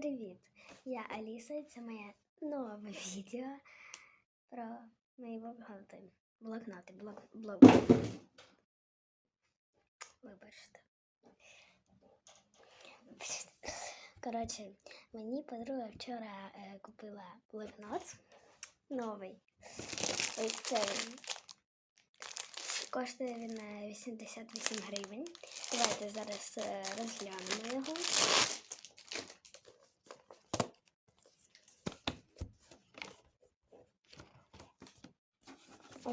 Привіт! Я Аліса і це моє нове відео про мої блокноти. Блокноти, блок, блок. Вибачте. Коротше, мені подруга вчора е, купила блокнот новий. Ось це він. Коштує він е, 88 гривень. Давайте зараз е, розглянемо його.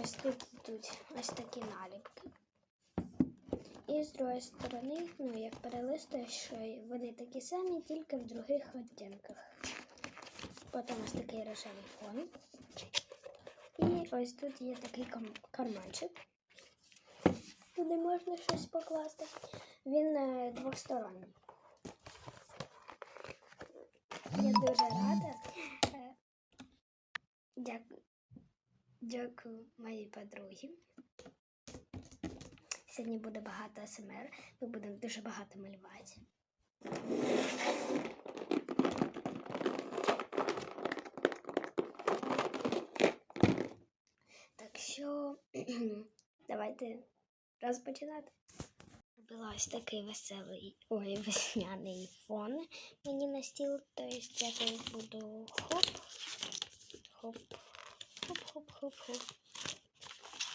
Ось тут йдуть ось такі наліпки. І з другої сторони, ну як перелистуєш, вони такі самі, тільки в других відтінках. Потім ось такий рожевий фон. І ось тут є такий карманчик, куди можна щось покласти. Він е, двосторонній. Я дуже рада. Е, Дякую. Дякую моїй подругі. Сьогодні буде багато СМР. Ми будемо дуже багато малювати. Так що давайте розпочинати. Була ось такий веселий, ой, весняний фон мені на стіл. Тобто я тут буду хоп, хоп, хоп-хоп-хоп-хоп.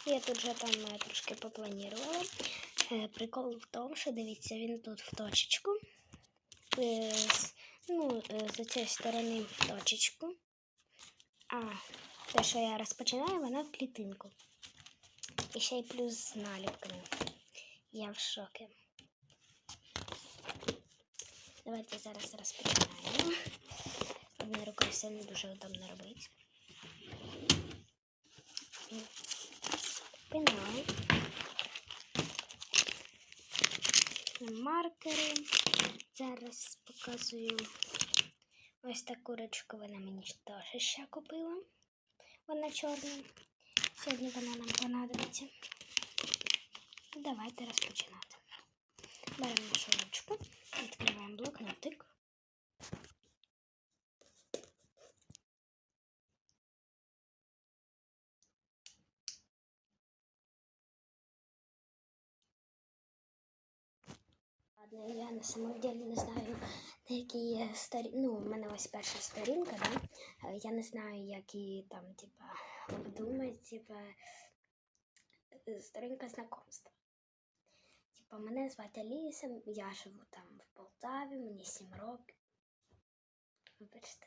Я тут вже там трошки попланувала. Е, Прикол в тому, що дивіться, він тут в точечку. Е, Ну, е, з цієї сторони в точечку. А те, що я розпочинаю, вона в клітинку. І ще й плюс з наліпками. Я в шокі. Давайте зараз розпочинаємо. Одною рукою все не дуже удобно робити. Пенал. Маркери. Зараз показую ось таку ручку. Вона мені теж ще купила. Вона чорна. Сьогодні вона нам понадобиться. Давайте розпочинати. Беремо нашу відкриваємо блокнотик. Я на самом деле не знаю, на якій є сторі... Ну, у мене ось перша сторінка, да? Е, Я не знаю, які там, типа, обдумати, типа, е, сторінка знакомства. Типа, мене звати Аліса, я живу там в Полтаві, мені 7 років. Вибачте,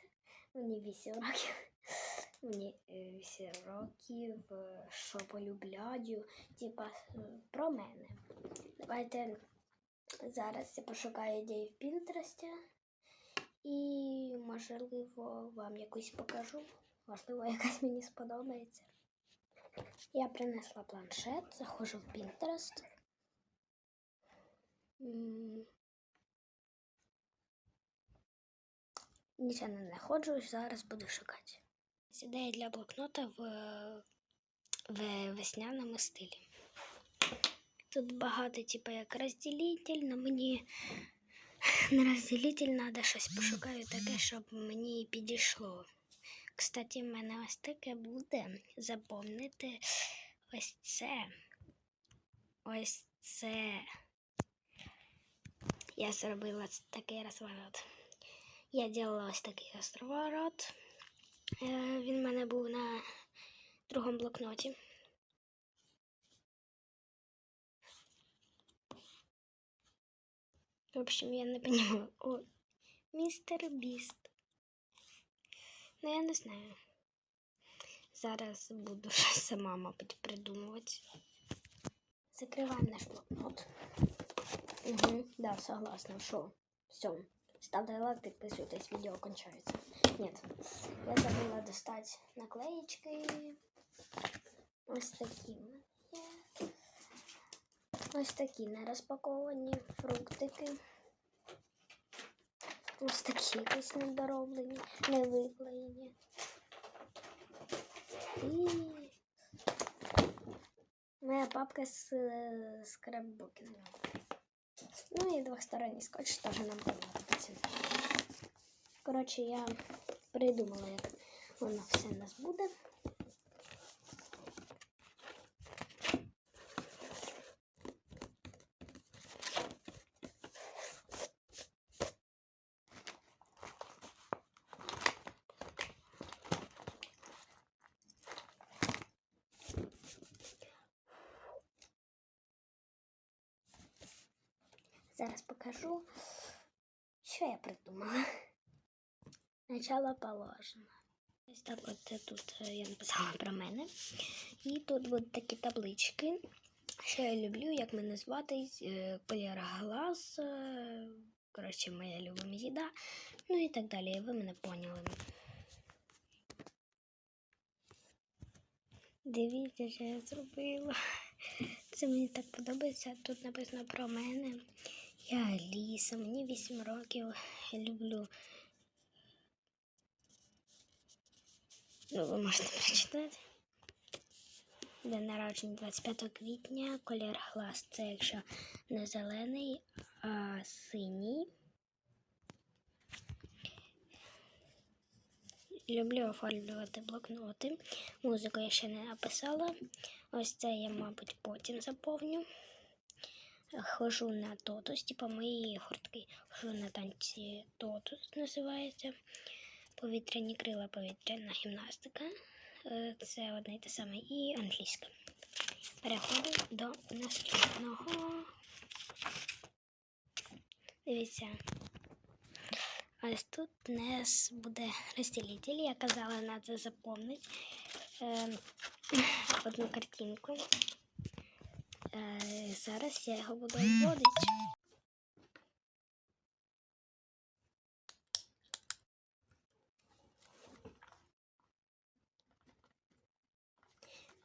мені 8 років. Мені 8 років, е, що полюбляю, типа, про мене. Давайте Зараз я пошукаю ідеї в Пінтересті і, можливо, вам якусь покажу. Можливо, якась мені сподобається. Я принесла планшет, заходжу в Pinterest. Нічого не знаходжу, зараз буду шукати. Ідея для блокнота в, в весняному стилі. Тут багато, типу, як розділитель, але мені на розділитель треба щось пошукаю таке, щоб мені підійшло. Кстати, в мене ось таке буде запомнити ось це. Ось це. Я зробила такий розворот. Я робила ось такий розворот. Е, Він в мене був на другому блокноті. В общем, я не понимаю. О, містер Біст. Ну, я не знаю. Зараз буду сама, мабуть, придумувати. Закриваємо наш блокнот. Угу, да, согласна. Що? Все. Ставте лайк, підписуйтесь, відео кончається. Нет, я забула достати наклеїчки. Ось такі. Ось такі нерозпаковані фруктики. Ось такі якісь недороблені, невиклеєні. І моя папка з скраббукінгом. Ну і двосторонній скотч теж нам понадобиться. Коротше, я придумала, як воно все у нас буде. Зараз покажу, що я придумала. Начало положено. Ось так от тут е, я написала про мене. І тут будуть такі таблички, що я люблю, як мене звати, е, колір глаз, е, коротше, моя любима їда, ну і так далі. Ви мене поняли. Дивіться, що я зробила. Це мені так подобається. Тут написано про мене. Я Аліса, мені 8 років. Я люблю. Ну, ви можете прочитати. День народження 25 квітня, колір глаз. Це якщо не зелений, а синій. Люблю оформлювати блокноти. Музику я ще не написала. Ось це я, мабуть, потім заповню. Хожу на тотус, типу мої гуртки. Хожу на танці тотус називається. Повітряні крила, повітряна гімнастика. Е, Це одне і те саме. І англійська. Переходимо до наступного. Дивіться. Ось тут у нас буде розділитель. Я казала, треба заповнити е, одну картинку. Е, зараз я його буду вводити.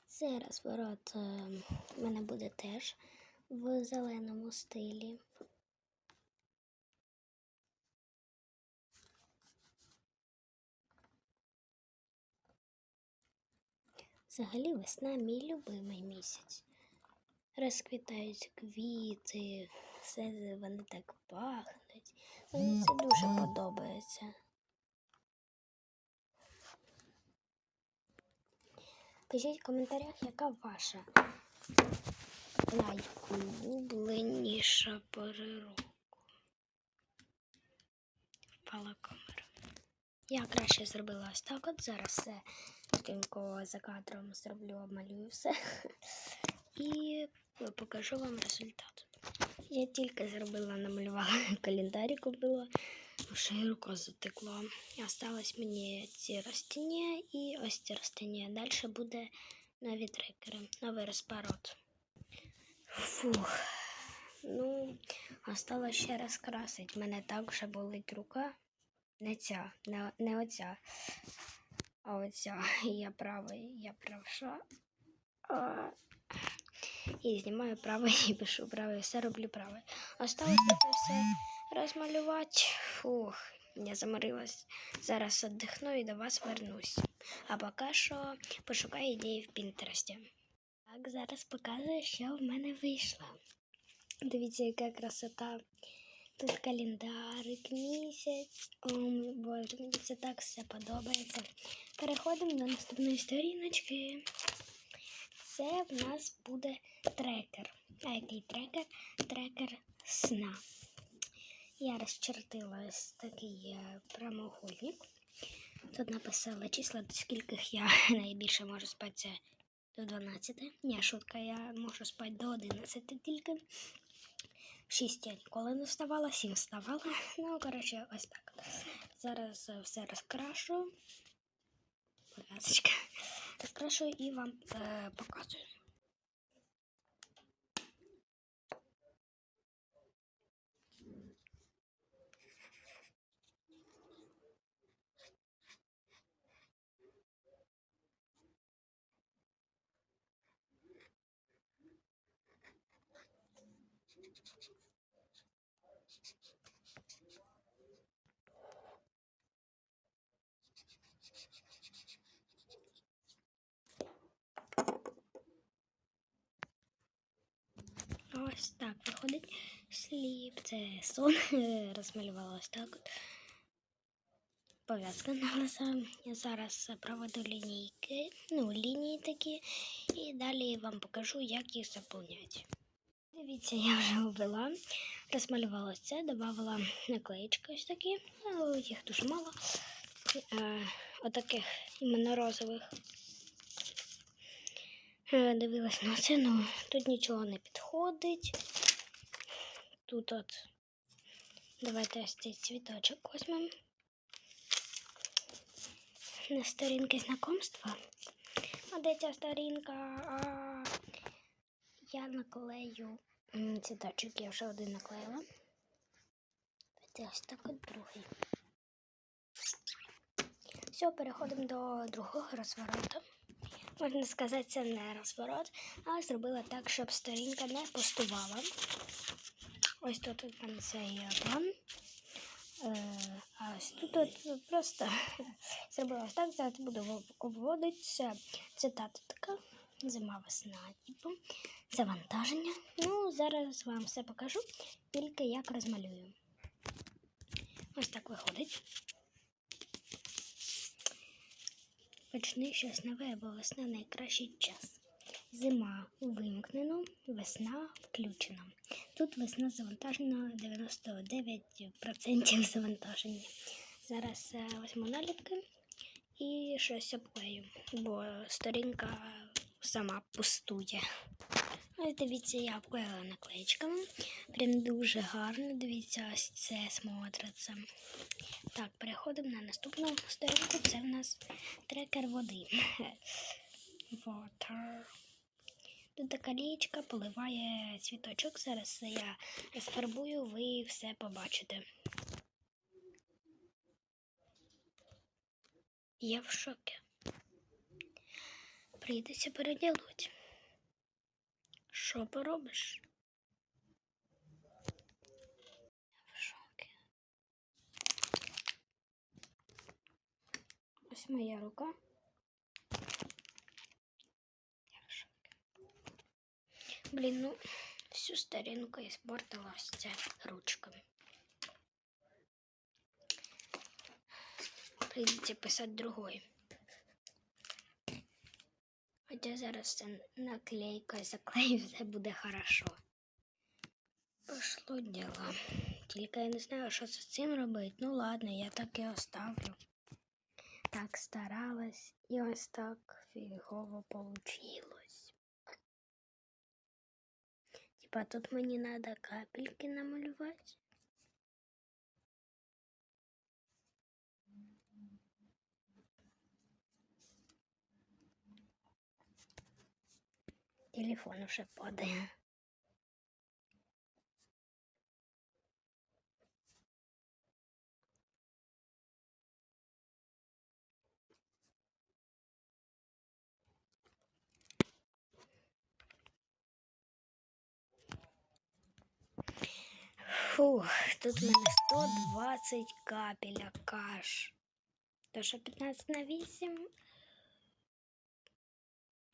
Цей розворот е, в мене буде теж в зеленому стилі. Взагалі весна мій любимий місяць. Розквітають квіти, все вони так пахнуть. Мені це дуже подобається. Пишіть в коментарях, яка ваша найулюбленіша пора року. Впала камера. Я краще зробила ось так от. Зараз все швидко за кадром зроблю, обмалюю все. І покажу вам результат. Я тільки зробила, намалювала календарі, купила, вже і рука затекла. Осталось мені ці ростіння і ось ці ростіння. Далі буде нові трекери, новий розпорот. Фух. Ну, осталось ще раз красить. Мене так вже болить рука. Не ця, не, не оця. А оця. Я правий, я правша. А, і знімаю правий і пишу правий, все роблю правий. Осталось це все розмалювати. Фух, я заморилась. Зараз віддихну і до вас вернусь. А поки що пошукаю ідеї в Пінтересті. Так, зараз показую, що в мене вийшло. Дивіться, яка красота. Тут календарик, місяць. О, боже, мені це так все подобається. Переходимо до наступної сторіночки. Це в нас буде трекер. А який трекер? Трекер сна. Я розчертила ось такий е, прямоугольник. Тут написала числа, до скільки я найбільше можу спати до 12. Ні, шутка, я можу спати до 11 тільки. В 6 я ніколи не вставала, 7 вставала. Ну, коротше, ось так. Зараз е, все розкрашу. Пов'язочка. Розкрашую і вам е, показую. Ось так виходить сліп. Це сон розмалювала ось так. От. пов'язка на глаза. Я зараз проведу лінійки, ну, лінії такі, і далі вам покажу, як їх заповняти. Дивіться, я вже ввела, розмалювала це, додавала наклеїчки ось такі, ну, їх дуже мало. Е, отаких іменно розових. Дивилась на це, ну тут нічого не підходить. Тут от давайте ось цей цвіточок візьмемо. На сторінки знакомства. А де ця сторінка? А, я наклею цвіточок, я вже один наклеїла. Ось так от другий. Все, переходимо до другого розвороту. Можна сказати, це не розворот, а зробила так, щоб сторінка не пустувала. Ось тут у цей план. Е, А ось тут от просто зробила так, зараз буду обводитися. Цитата така. Зима весна, типу, завантаження. Ну, зараз вам все покажу, тільки як розмалюю. Ось так виходить. Почни щось нове, бо весна найкращий час. Зима вимкнено, весна включена. Тут весна завантажена 99% завантаження. Зараз е, візьму наліпки і щось обклею, бо сторінка сама пустує. Ось дивіться, я обклеїла наклеїчками. Прям дуже гарно. Дивіться, ось це смотриться. Так, переходимо на наступну сторінку. Це в нас трекер води. Water. Тут така лієчка поливає цвіточок. Зараз я розфарбую, ви все побачите. Я в шокі. Прийдеться переділити. Що поробиш? Я в шокі. Ось моя рука. Я в шокі. Блін, ну, всю сторінку испортила ось ця ручка. Прийдеться писати другой. Хоча зараз це наклейка, заклею, все буде хорошо. Пошло діло. Тільки я не знаю, що з цим робити. Ну ладно, я так і оставлю. Так старалась і ось так фігово получилось. Типа тут мені треба капельки намалювати. Телефон уже падає. Фух, тут в мене 120 капеля каш. То що 15 на 8?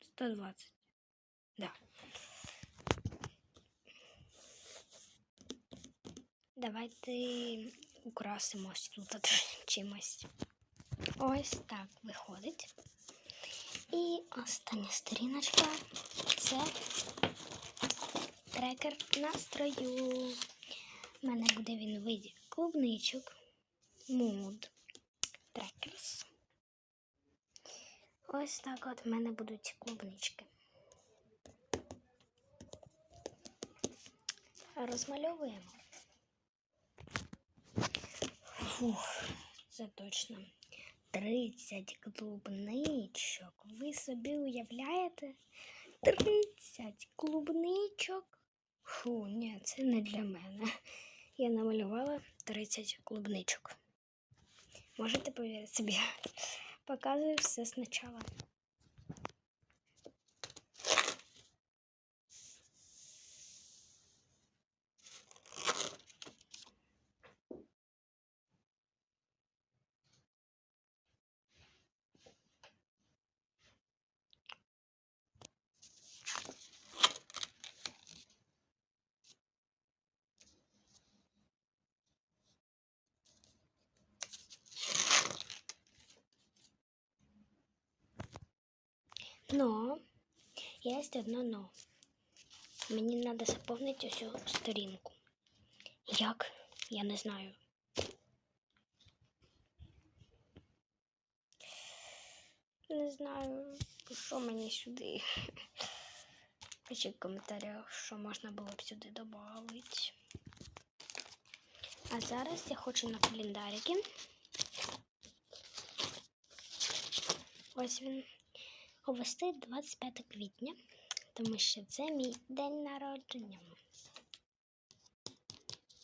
120. Да. Давайте украсимось тут чимось. Ось так виходить. І остання сторіночка це трекер настрою. У мене буде він у виді клубничок, муд, трекерс. Ось так от в мене будуть клубнички. Розмальовуємо. Фух, це точно. 30 клубничок. Ви собі уявляєте? 30 клубничок. Фу, ні, це не для мене. Я намалювала 30 клубничок. Можете повірити собі? Показую все спочатку. Но є одно но. Мені треба заповнити усю сторінку. Як? Я не знаю. Не знаю, що мені сюди. Пишіть в коментарях, що можна було б сюди додати. А зараз я хочу на календарики. Ось він. Овести 25 квітня, тому що це мій день народження.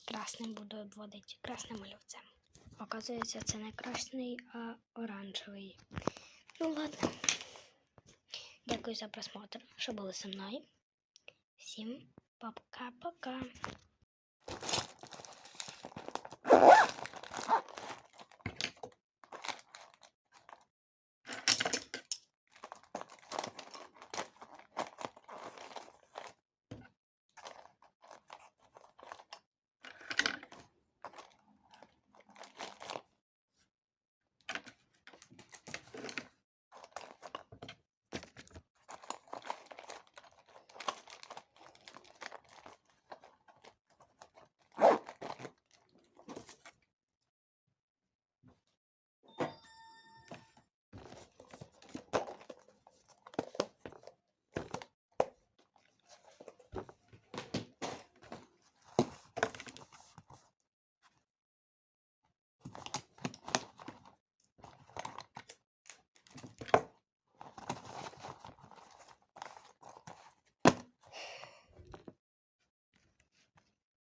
Красним буду обводити, красним олівцем. Оказується, це не красний, а оранжевий. Ну ладно. Дякую за просмотр, що були зі мною. Всім пока-пока.